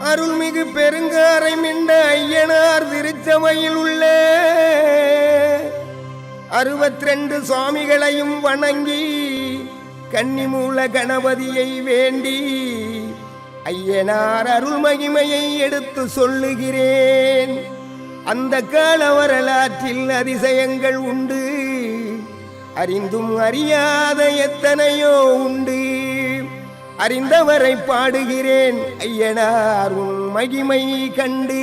அருள்மிகு பெருங்காரை மிண்ட ஐயனார் திருச்சபையில் உள்ள. அறுபத்தி ரெண்டு சுவாமிகளையும் வணங்கி கன்னிமூல கணபதியை வேண்டி ஐயனார் அருள் மகிமையை எடுத்து சொல்லுகிறேன். அந்த கால வரலாற்றில் அதிசயங்கள் உண்டு. அறிந்தும் அறியாத எத்தனையோ உண்டு. அறிந்தவரை பாடுகிறேன் ஐயனார் உன் மகிமை கண்டு.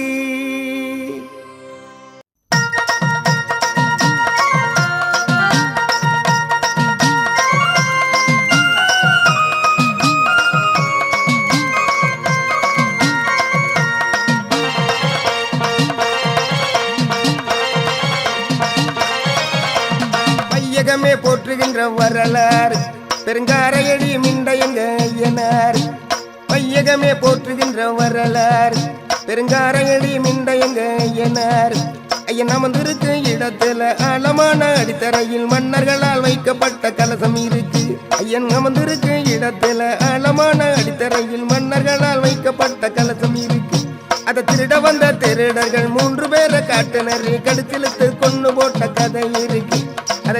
போற்றுகின்ற வரலாறு பெருங்காரையடி மிண்டையங்க ஐயனார்? பையகமே போற்றுகின்ற வரலாறு பெருங்காரையடி மிண்டையங்க ஐயனார்? ஐயன் அமர்ந்திருக்கு இடத்துல ஆழமான அடித்தரையில் மன்னர்களால் வைக்கப்பட்ட கலசம் இருக்கு. ஐயன் அமர்ந்திருக்கு இடத்துல ஆழமான அடித்தரையில் மன்னர்களால் வைக்கப்பட்ட கலசம் இருக்கு. அதை திருட வந்த திருடர்கள் மூன்று பேரை காட்டினர். கடிச்சிலுத்து கொண்டு போட்ட கதை இருக்கு.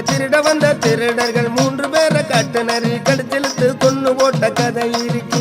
திருட வந்த திருடர்கள் மூன்று பேரை காட்டினர் கடிச்சிலுத்து கொண்டு போட்ட கதை இருக்கு.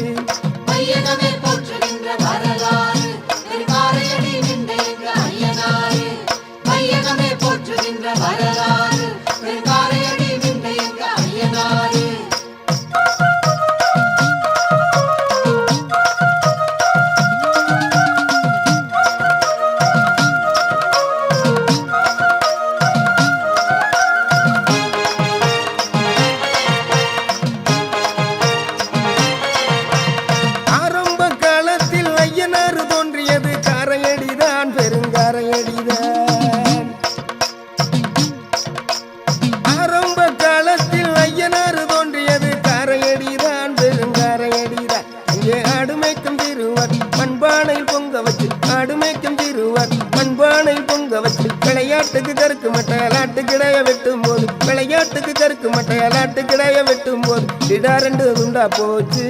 கருக்கு மட்டையலாட்டு கிடைய வெட்டும் போது. விளையாட்டுக்கு கருக்கு மட்டையலாட்டு கிடைய வெட்டும் போது. திடா ரெண்டு துண்டா போச்சு.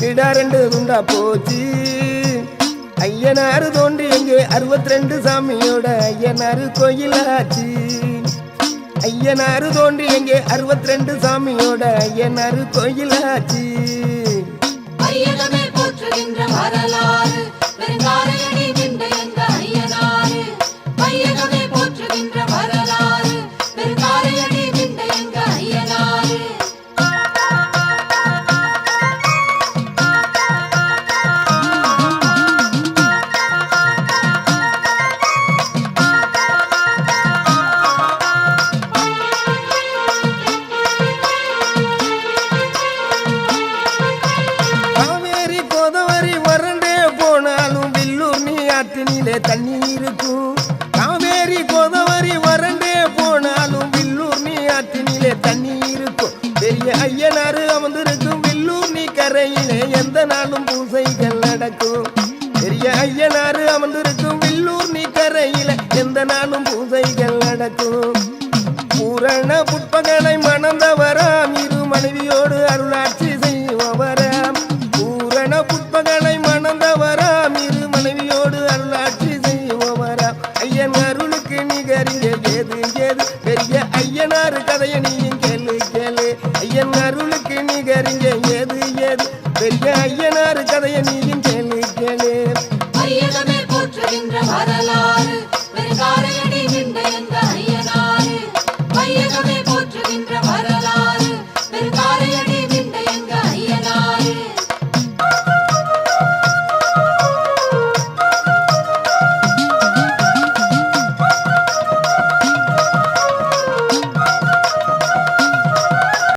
திடா ரெண்டு துண்டா போச்சு. ஐயனாறு தோன்றி எங்கே அறுபத்தி ரெண்டு சாமியோட ஐயனாறு கோயிலாச்சு. ஐயனாறு தோன்றி எங்கே அறுபத்தி ரெண்டு சாமியோட ஐயனாறு கோயிலாச்சு. ஐயனமே போற்றுகின்ற வரலாறு உள்ளே தண்ணி இருக்கும். காவேரி கோதவரி வறண்டே போனாலும் வில்லூர் நீ ஆற்றினிலே தண்ணி இருக்கும். பெரிய ஐயனாறு அமர்ந்திருக்கும் வில்லூர் நீ கரையிலே எந்த நாளும் பூசைகள் நடக்கும். பெரிய ஐயனாறு அமர்ந்திருக்கும் வில்லூர் நீ கரையில எந்த நாளும் பூசைகள் நடக்கும். பூரண புட்பகனை மணந்தவராம் இரு மனைவியோடு அருளாட்சி beleza.